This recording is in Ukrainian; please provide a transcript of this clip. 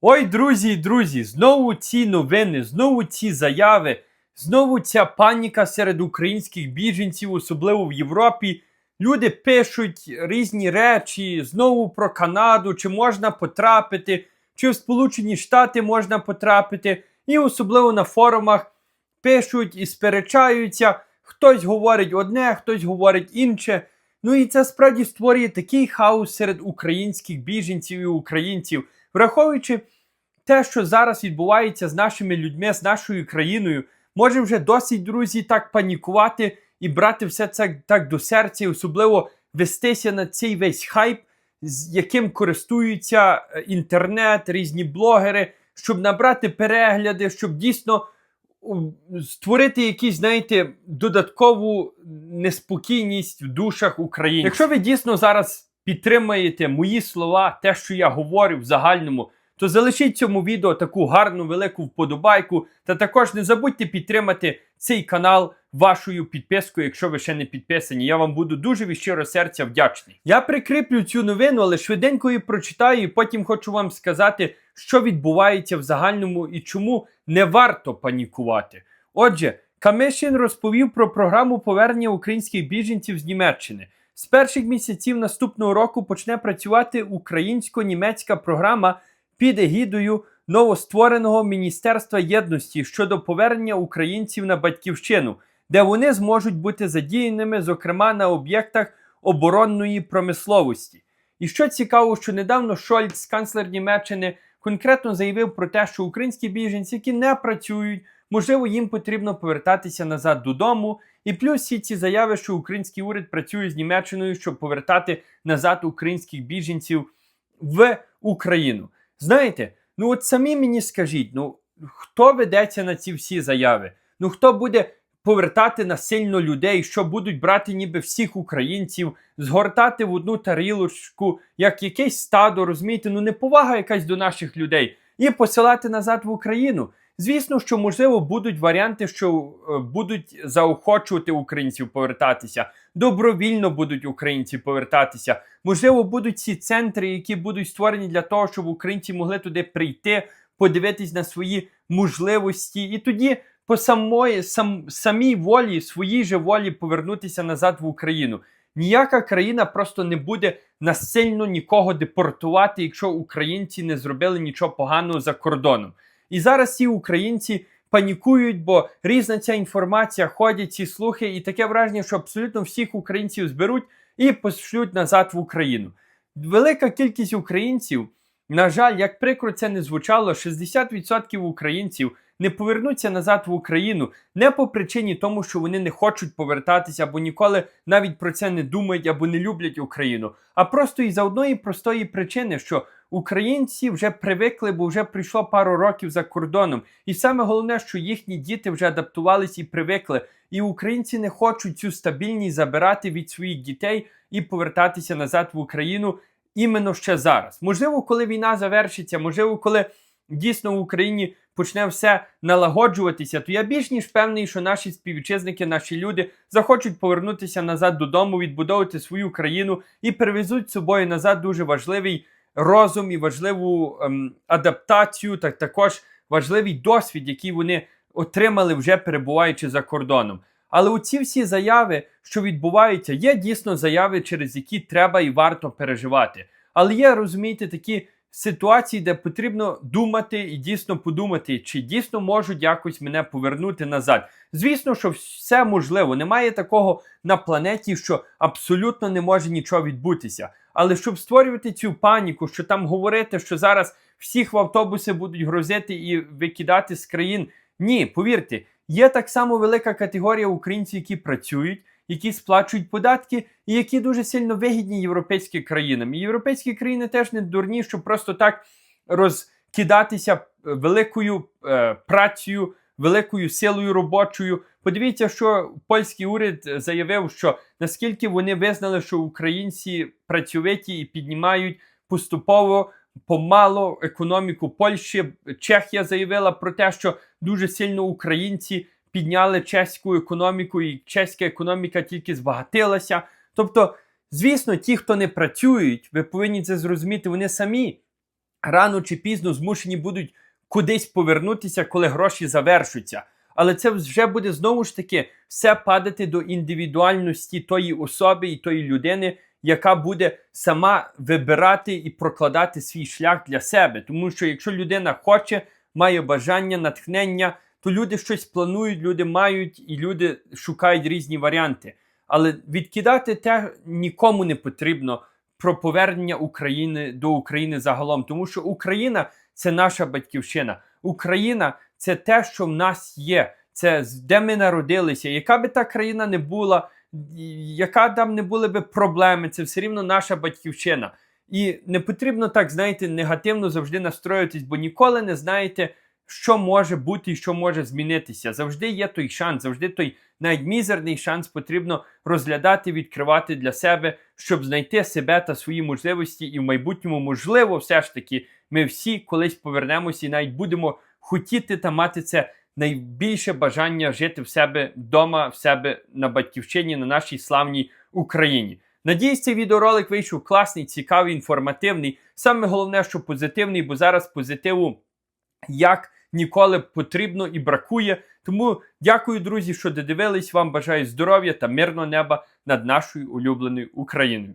Ой, друзі друзі, знову ці новини, знову ці заяви, знову ця паніка серед українських біженців, особливо в Європі. Люди пишуть різні речі знову про Канаду, чи можна потрапити, чи в Сполучені Штати можна потрапити. І особливо на форумах пишуть і сперечаються. Хтось говорить одне, хтось говорить інше. Ну і це справді створює такий хаос серед українських біженців і українців, враховуючи те, що зараз відбувається з нашими людьми, з нашою країною, може вже досить, друзі, так панікувати і брати все це так до серця, особливо вестися на цей весь хайп, з яким користуються е, інтернет, різні блогери, щоб набрати перегляди, щоб дійсно створити якісь, знаєте, додаткову неспокійність в душах українців. Якщо ви дійсно зараз підтримаєте мої слова, те, що я говорю в загальному, то залишіть цьому відео таку гарну велику вподобайку. Та також не забудьте підтримати цей канал вашою підпискою, якщо ви ще не підписані. Я вам буду дуже від щиро серця вдячний. Я прикріплю цю новину, але швиденько її прочитаю, і потім хочу вам сказати, що відбувається в загальному і чому не варто панікувати. Отже, Камишин розповів про програму повернення українських біженців з Німеччини. З перших місяців наступного року почне працювати українсько-німецька програма під егідою новоствореного Міністерства єдності щодо повернення українців на батьківщину, де вони зможуть бути задіяними, зокрема на об'єктах оборонної промисловості. І що цікаво, що недавно Шольц, канцлер Німеччини, конкретно заявив про те, що українські біженці, які не працюють, можливо, їм потрібно повертатися назад додому. І плюс всі ці заяви, що український уряд працює з Німеччиною, щоб повертати назад українських біженців в Україну. Знаєте, ну от самі мені скажіть, ну хто ведеться на ці всі заяви? Ну хто буде повертати насильно людей, що будуть брати ніби всіх українців, згортати в одну тарілочку, як якесь стадо, розумієте, ну неповага якась до наших людей, і посилати назад в Україну. Звісно, що можливо будуть варіанти, що е, будуть заохочувати українців повертатися, добровільно будуть українці повертатися. Можливо, будуть ці центри, які будуть створені для того, щоб українці могли туди прийти, подивитись на свої можливості, і тоді по самої сам, самій волі, своїй же волі повернутися назад в Україну. Ніяка країна просто не буде насильно нікого депортувати, якщо українці не зробили нічого поганого за кордоном. І зараз ці українці панікують, бо різна ця інформація ходять ці слухи, і таке враження, що абсолютно всіх українців зберуть і пошлють назад в Україну. Велика кількість українців, на жаль, як прикро це не звучало, 60% українців не повернуться назад в Україну не по причині тому, що вони не хочуть повертатися або ніколи навіть про це не думають або не люблять Україну, а просто із за одної простої причини, що українці вже привикли, бо вже прийшло пару років за кордоном. І саме головне, що їхні діти вже адаптувалися і привикли. І українці не хочуть цю стабільність забирати від своїх дітей і повертатися назад в Україну іменно ще зараз. Можливо, коли війна завершиться, можливо, коли дійсно в Україні почне все налагоджуватися, то я більш ніж певний, що наші співвітчизники, наші люди захочуть повернутися назад додому, відбудовувати свою країну і привезуть з собою назад дуже важливий розум і важливу ем, адаптацію, так також важливий досвід, який вони отримали вже перебуваючи за кордоном. Але оці всі заяви, що відбуваються, є дійсно заяви, через які треба і варто переживати. Але є, розумієте, такі ситуації, де потрібно думати і дійсно подумати, чи дійсно можуть якось мене повернути назад. Звісно, що все можливо. Немає такого на планеті, що абсолютно не може нічого відбутися. Але щоб створювати цю паніку, що там говорити, що зараз всіх в автобуси будуть грозити і викидати з країн. Ні, повірте, є так само велика категорія українців, які працюють, які сплачують податки, і які дуже сильно вигідні європейським країнам. І європейські країни теж не дурні, щоб просто так розкидатися великою е, працею, великою силою робочою. Подивіться, що польський уряд заявив, що наскільки вони визнали, що українці працьовиті і піднімають поступово помало економіку Польщі. Чехія заявила про те, що дуже сильно українці підняли чеську економіку, і чеська економіка тільки збагатилася. Тобто, звісно, ті, хто не працюють, ви повинні це зрозуміти, вони самі рано чи пізно змушені будуть кудись повернутися, коли гроші завершуться. Але це вже буде знову ж таки все падати до індивідуальності тої особи і тої людини, яка буде сама вибирати і прокладати свій шлях для себе. Тому що якщо людина хоче, має бажання, натхнення, то люди щось планують, люди мають і люди шукають різні варіанти. Але відкидати те нікому не потрібно про повернення України до України загалом, тому що Україна це наша батьківщина. Україна це те, що в нас є. Це де ми народилися. Яка би та країна не була, яка там не були би проблеми, це все рівно наша батьківщина. І не потрібно так, знаєте, негативно завжди настроюватись, бо ніколи не знаєте, що може бути і що може змінитися. Завжди є той шанс, завжди той навіть мізерний шанс потрібно розглядати, відкривати для себе, щоб знайти себе та свої можливості, і в майбутньому, можливо, все ж таки, ми всі колись повернемося і навіть будемо хотіти та мати це найбільше бажання жити в себе вдома, в себе на батьківщині, на нашій славній Україні. Надіюсь, цей відеоролик вийшов класний, цікавий, інформативний. Саме головне, що позитивний, бо зараз позитиву як ніколи потрібно і бракує. Тому дякую, друзі, що додивились. Вам бажаю здоров'я та мирного неба над нашою улюбленою Україною.